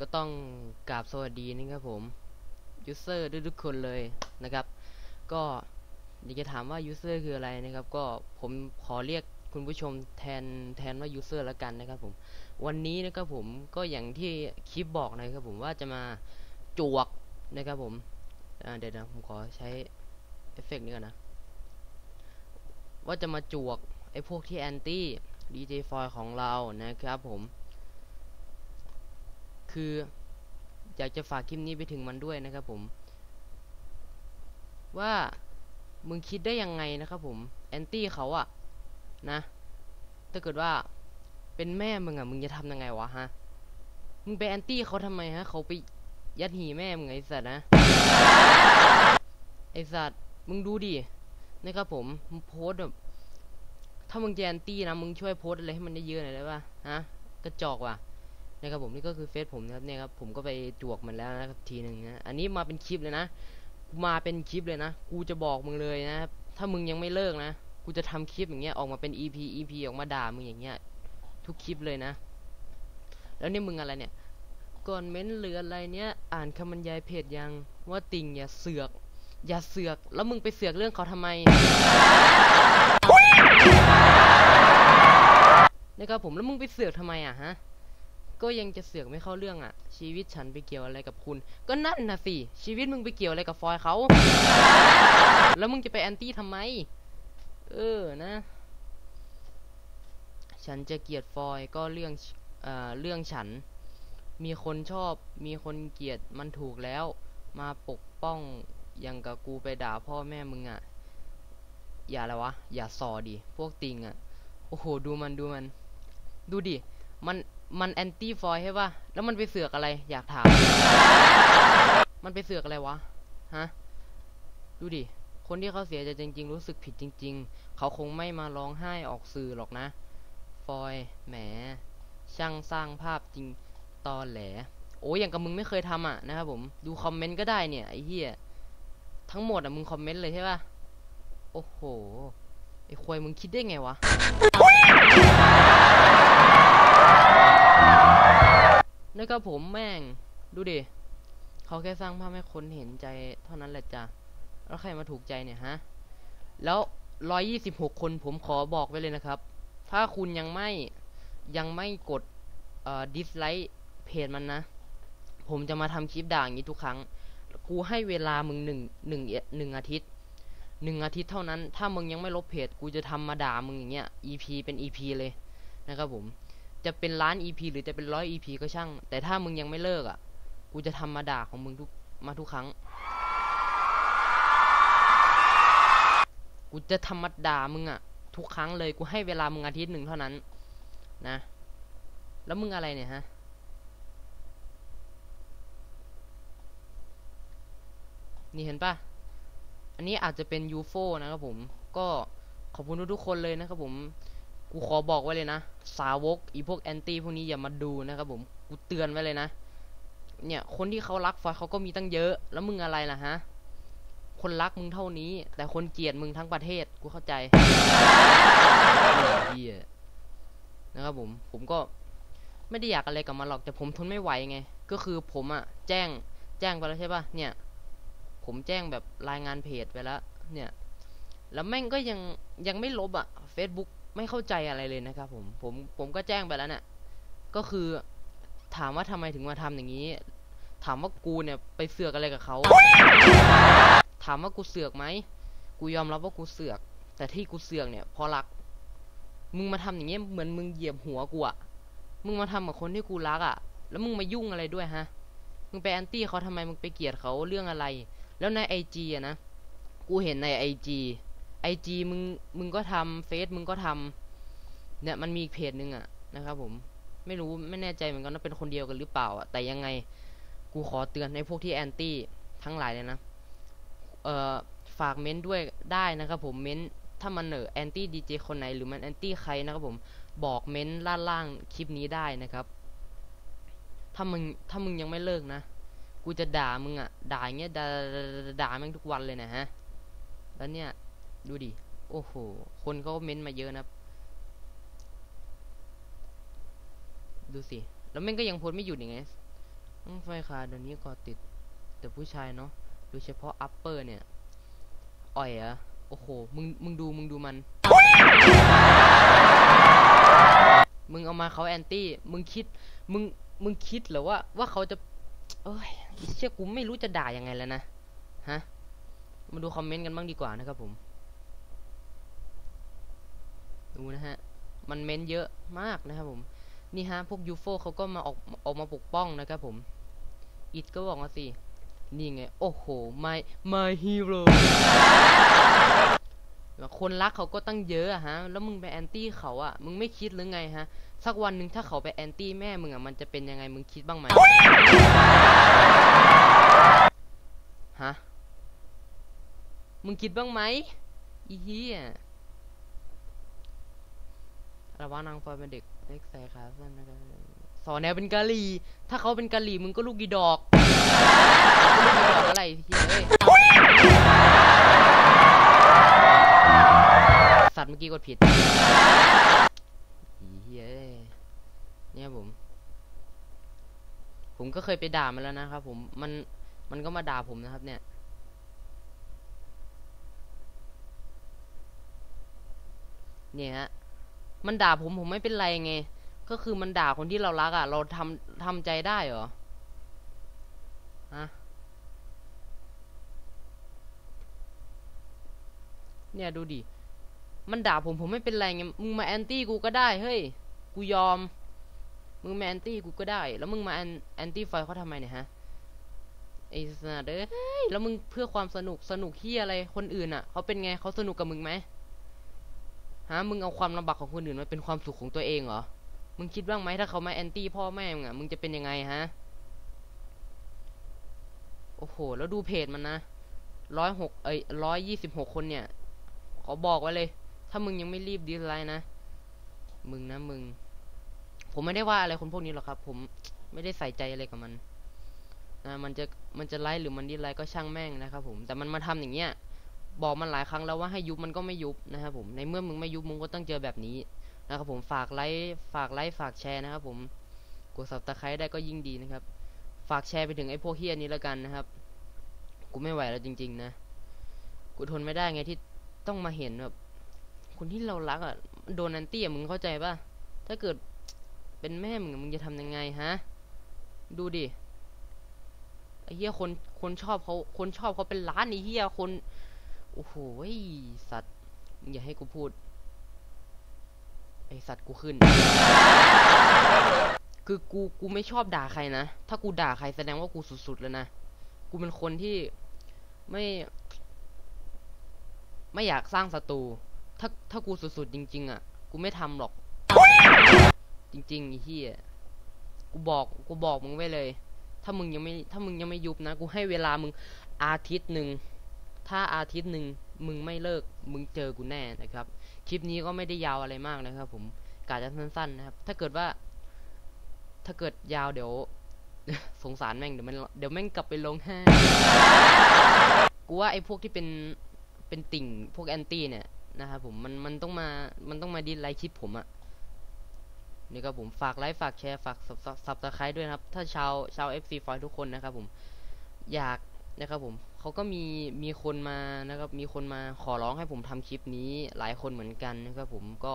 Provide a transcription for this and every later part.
ก็ต้องกราบสวัสดีนะครับผมยูเซอร์ทุกๆคนเลยนะครับ ก็อยากจะถามว่ายูเซอร์คืออะไรนะครับ ก็ผมขอเรียกคุณผู้ชมแทนแทนว่ายูเซอร์แล้วกันนะครับผมวันนี้นะครับผมก็อย่างที่คลิปบอกนะครับผมว่าจะมาจวกนะครับผมเดี๋ยวนะผมขอใช้เอฟเฟกต์นี้ก่อนนะ ว่าจะมาจวกไอ้พวกที่แอนตี้ดีเจฟอยของเรานะครับผม คืออยากจะฝากคลิปนี้ไปถึงมันด้วยนะครับผม ว่ามึงคิดได้ยังไงนะครับผมแอนตี้เขาอะนะถ้าเกิดว่าเป็นแม่มึงอะมึงจะทำยังไงวะฮะมึงไปแอนตี้เขาทำไมฮะเขาไปยัดหีแม่มึงไอสัตว์นะไอสัตว์มึงดูดินะครับผมมึงโพสแบบถ้ามึงจะแอนตี้นะมึงช่วยโพสอะไรให้มันได้เยอะหน่อยได้ป่ะฮะกระจอกว่ะ นะครับผมนี่ก็คือเฟซผมนะครับเนี่ยครับผมก็ไปจวกมันแล้วนะครับทีหนึ่งนะอันนี้มาเป็นคลิปเลยนะมาเป็นคลิปเลยนะ กูจะบอกมึงเลยนะถ้ามึงยังไม่เลิกนะกูจะทำคลิปอย่างเงี้ยออกมาเป็น EP EP ออกมาด่ามึงอย่างเงี้ยทุกคลิปเลยนะ แล้วนี่มึงอะไรเนี่ยก่อนเม้นหรืออะไรเนี้ยอ่านคำบรรยายเพจยังว่าติ่งอย่าเสือก อย่าเสือกแล้วมึงไปเสือกเรื่องเขาทำไมนะครับผมแล้วมึงไปเสือกทำไมอะฮะ ก็ยังจะเสือกไม่เข้าเรื่องอะ ชีวิตฉันไปเกี่ยวอะไรกับคุณ ก็นั่นนะสิ ชีวิตมึงไปเกี่ยวอะไรกับฟอยเขา แล้วมึงจะไปแอนตี้ทำไม เออนะ ฉันจะเกลียดฟอยก็เรื่องเอ่อเรื่องฉัน มีคนชอบ มีคนเกลียดมันถูกแล้ว มาปกป้องยังกับกูไปด่าพ่อแม่มึงอะ อย่าอะวะ อย่าสอดิ พวกติงอะ โอ้โห ดูมันดูมัน ดูดิ มัน มันแอนตี้ฟอยใช่ป่ะ แล้วมันไปเสือกอะไร อยากถาม มันไปเสือกอะไรวะ ฮะ ดูดิ คนที่เขาเสียใจจริง ๆ รู้สึกผิดจริง ๆ เขาคงไม่มาร้องไห้ออกสื่อหรอกนะ ฟอยแหม ช่างสร้างภาพจริงตอแหล โอ้ยอย่างกับมึงไม่เคยทำอะนะครับผม ดูคอมเมนต์ก็ได้เนี่ยไอ้เหี้ย ทั้งหมดอะมึงคอมเมนต์เลยใช่ป่ะ โอ้โห ไอ้ควยมึงคิดได้ไงวะ ครับผมแม่ง ดูดิเขาแค่สร้างภาพให้คนเห็นใจเท่านั้นแหละจ้ะแล้วใครมาถูกใจเนี่ยฮะ แล้วร้อยยี่สิบหกคนผมขอบอกไว้เลยนะครับ ถ้าคุณยังไม่ยังไม่กดเอ่อดิสไลค์เพจมันนะ ผมจะมาทำคลิปด่าอย่างนี้ทุกครั้ง กูให้เวลามึงหนึ่งหนึ่งหนึ่งอาทิตย์หนึ่งอาทิตย์เท่านั้น ถ้ามึงยังไม่ลบเพจ กูจะทำมาด่ามึงอย่างเงี้ย EP เป็น EP เลยนะครับผม จะเป็นล้าน EP หรือจะเป็นร้อย EP ก็ช่าง แต่ถ้ามึงยังไม่เลิกอะ กูจะทำมาด่าของมึงทุกมาทุกครั้ง กูจะทำมาด่ามึงอะ ทุกครั้งเลยกูให้เวลามึงอาทิตย์หนึ่งเท่านั้น นะ แล้วมึงอะไรเนี่ยฮะนี่เห็นปะอันนี้อาจจะเป็นยูโฟนะครับผม ก็ขอบคุณทุกๆคนเลยนะครับผม กูขอบอกไว้เลยนะ สาวกอีพวกแอนตี้พวกนี้อย่ามาดูนะครับผม กูเตือนไว้เลยนะ เนี่ยคนที่เขารักฟอยเขาก็มีตั้งเยอะ แล้วมึงอะไรล่ะฮะ คนรักมึงเท่านี้ แต่คนเกลียดมึงทั้งประเทศ กูเข้าใจเียนะครับผม ผมก็ไม่ได้อยากอะไรกับมันหรอก แต่ผมทนไม่ไหวไง ก็คือผมอะแจ้ง แจ้งไปแล้วใช่ป่ะเนี่ย ผมแจ้งแบบรายงานเพจไปแล้ว เนี่ย แล้วแม่งก็ยังยังไม่ลบอะ Facebook ไม่เข้าใจอะไรเลยนะครับผมผมผมก็แจ้งไปแล้วเนี่ยก็คือถามว่าทำไมถึงมาทำอย่างนี้ ถามว่ากูเนี่ยไปเสือกอะไรกับเขาถามว่ากูเสือกไหมกูยอมรับว่ากูเสือก แต่ที่กูเสือกเนี่ยเพราะรัก มึงมาทำอย่างเงี้ยเหมือนมึงเหยียบหัวกูอะมึงมาทำกับคนที่กูรักอะแล้วมึงมายุ่งอะไรด้วยฮะมึงไปแอนตี้เขาทำไมมึงไปเกลียดเขาเรื่องอะไร แล้วในไอจีอะนะกูเห็นในไอจี ไอจีมึงมึงก็ทำเฟซมึงก็ทำเนี่ยมันมีอีกเพจหนึ่งอะนะครับผมไม่รู้ไม่แน่ใจเหมือนกันว่าเป็นคนเดียวกันหรือเปล่าอะแต่ยังไงกูขอเตือนในพวกที่แอนตี้ทั้งหลายเลยนะเอ่อฝากเม้นด้วยได้นะครับผมเม้นถ้ามันเออแอนตี้ดีเจคนไหนหรือมันแอนตี้ใครนะครับผมบอกเม้นล่างล่างคลิปนี้ได้นะครับ ถ้ามึงถ้ามึงยังไม่เลิกนะกูจะด่ามึงอะด่าอย่างเงี้ยด่าด่าแม่งทุกวันเลยนะฮะแล้วเนี่ย ดูดิ โอ้โห คนเขาเม้นมาเยอะนะดูสิ แล้วแม่งก็ยังโพสไม่หยุดอย่างไงไฟขาเดี๋ยวนี้ก็ติด แต่ผู้ชายเนาะโดยเฉพาะอัปเปอร์เนี่ย อ่อยอะโอ้โห มึง มึงดู มึงดูมัน มึงเอามาเขาแอนตี้ มึงคิด มึง มึงคิดเหรอว่า ว่าเขาจะ เอ้ยเชี่ยกูไม่รู้จะด่ายังไงแล้วนะ ฮะ มาดูคอมเมนต์กันบ้างดีกว่านะครับผม ดูนะฮะ มันเม้นเยอะมากนะครับผม นี่ฮะ พวกยูโฟเขาก็มาออกออกมาปกป้องนะครับผม อิดก็บอกมาสิ นี่ไง โอ้โห my my hero คนรักเขาก็ตั้งเยอะอะฮะ แล้วมึงไปแอนตี้เขาอะมึงไม่คิดหรือไงฮะ สักวันหนึ่งถ้าเขาไปแอนตี้แม่มึงอะมันจะเป็นยังไง มึงคิดบ้างไหมฮะ มึงคิดบ้างไหมอีเหี้ย ระว่านางฟอยเป็นเด็กเล็กใส่ขาสั้นนะครับสอนแนวเป็นกะหรี่ ถ้าเขาเป็นกะหรี่มึงก็ลูกดีดอกลูกดีดอกอะไรเหี้ยเอ้ยสัตว์เมื่อกี้กดผิดเฮ้ยเอ้ยเนี่ยผม ผมก็เคยไปด่ามันแล้วนะครับผม มัน มันก็มาด่าผมนะครับ เนี่ยเนี่ยฮะ มันด่าผมผมไม่เป็นไรไง ก็คือมันด่าคนที่เรารักอะ เราทำทำใจได้เหรอฮะเนี่ยดูดิ มันด่าผมผมไม่เป็นไรไง มึงมาแอนตี้กูก็ได้ เฮ้ย กูยอม มึงมาแอนตี้กูก็ได้ แล้วมึงมาแอนแอนตี้ไฟเขาทำไมเนี่ยฮะไอ้สัตว์เอ้ย แล้วมึงเพื่อความสนุกสนุกที่อะไร คนอื่นอะ เขาเป็นไง เขาสนุกกับมึงไหม ฮะมึงเอาความลำบากของคนอื่นมาเป็นความสุขของตัวเองเหรอ มึงคิดบ้างไหมถ้าเขามาแอนตี้พ่อแม่มึงอะมึงจะเป็นยังไงฮะ โอ้โห แล้วดูเพจมันนะร้อยหกเอ้ยร้อยยี่สิบหกคนเนี่ย ขอบอกไว้เลย ถ้ามึงยังไม่รีบดีไลน์นะ มึงนะมึง ผมไม่ได้ว่าอะไรคนพวกนี้หรอกครับ ผมไม่ได้ใส่ใจอะไรกับมันนะมันจะมันจะไลค์หรือมันดีไลค์ก็ช่างแม่งนะครับผม แต่มันมาทำอย่างเงี้ย บอกมันหลายครั้งแล้วว่าให้ยุบมันก็ไม่ยุบนะครับผมในเมื่อมึงไม่ยุบมึงก็ต้องเจอแบบนี้นะครับผมฝากไลค์ฝากไลค์ฝากแชร์นะครับผมกด subscribe ได้ก็ยิ่งดีนะครับ ฝากแชร์ไปถึงไอ้พวกเฮียนี้แล้วกันนะครับ กูไม่ไหวแล้วจริง ๆ นะ กูทนไม่ได้ไงที่ต้องมาเห็นแบบคนที่เรารักอะโดนแอนตี้อะมึงเข้าใจป่ะถ้าเกิดเป็นแม่มึงอะมึงจะทำยังไงฮะ ดูดิไอ้เหี้ยคนคนชอบเขาคนชอบเขาเป็นล้านไอ้เหี้ยคน โอ้โหไอ้สัตว์มึงอย่าให้กูพูด ไอสัตว์กูขึ้น คือกูกูไม่ชอบด่าใครนะ ถ้ากูด่าใครแสดงว่ากูสุดๆแล้วนะ กูเป็นคนที่ไม่ ไม่อยากสร้างศัตรู ถ้าถ้ากูสุดๆจริง ๆ อะ กูไม่ทำหรอก จริงๆไอ้เหี้ยกูบอกกูบอกมึงไว้เลย ถ้ามึงยังไม่ถ้ามึงยังไม่ยุบนะ กูให้เวลามึงอาทิตย์หนึ่ง ถ้าอาทิตย์หนึ่งมึงไม่เลิกมึงเจอกูแน่นะครับ คลิปนี้ก็ไม่ได้ยาวอะไรมากนะครับ ผมกาจะสั้นๆนะครับ ถ้าเกิดว่า ถ้าเกิดยาวเดี๋ยว สงสารแม่งเดี๋ยวมันเดี๋ยวแม่งกลับไปลงห้ากูว่าไอ้พวกที่เป็นเป็นติ่งพวกแอนตี้เนี่ยนะครับผมมันมันต้องมามันต้องมาดีไลค์คลิปผมอะนี่ครับผมฝากไลค์ฝากแชร์ฝากสับสไครต์ด้วยนะครับ ถ้าชาวชาว FC ฟอยทุกคนนะครับผมอยากนะครับผม เขาก็มีมีคนมานะครับ มีคนมาขอร้องให้ผมทำคลิปนี้หลายคนเหมือนกันนะครับ ผมก็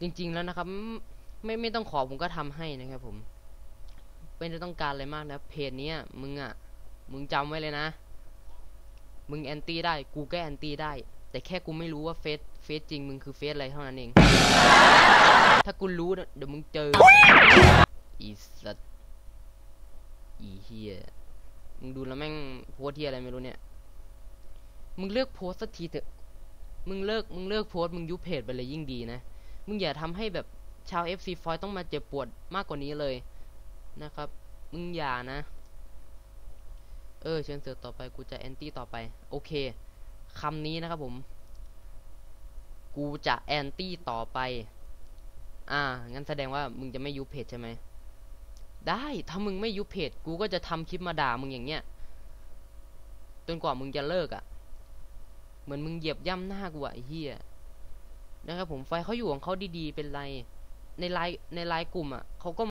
จริง ๆแล้วนะครับ ไม่ไม่ต้องขอผมก็ทำให้นะครับ ผมไม่ได้ต้องการอะไรมากนะเพจนี้มึงอะมึงจำไว้เลยนะ มึงแอนตี้ได้ กูก็แอนตี้ได้ แต่แค่กูไม่รู้ว่าเฟซเฟซจริงมึงคือเฟซอะไรเท่านั้นเอง ถ้ากูรู้เดี๋ยวมึงเจออีสัตอีเฮีย มึงดูแล้วแม่งโพสเฮียอะไรไม่รู้เนี่ย มึงเลิกโพสสักทีเถอะ มึงเลิก มึงเลิกโพสมึงยุบเพจไปเลยยิ่งดีนะ มึงอย่าทำให้แบบชาว FC ฟอยต้องมาเจ็บปวดมากกว่านี้เลยนะครับ มึงอย่านะ เออเชิญเสือต่อไป กูจะแอนตี้ต่อไป โอเคคำนี้นะครับผม กูจะแอนตี้ต่อไป อ่า งั้นแสดงว่ามึงจะไม่ยุบเพจใช่ไหม ได้ ถ้ามึงไม่ยุบเพจ กูก็จะทำคลิปมาด่ามึงอย่างเงี้ย จนกว่ามึงจะเลิกอะ่ะ เหมือนมึงเหยียบย่ำหน้ากูอะไอ้เหี้ย นะครับผมไฟเขาอยู่ของเขาดีๆ เป็นไร ในไลน์ในไลน์กลุ่มอะ่ะเขาก็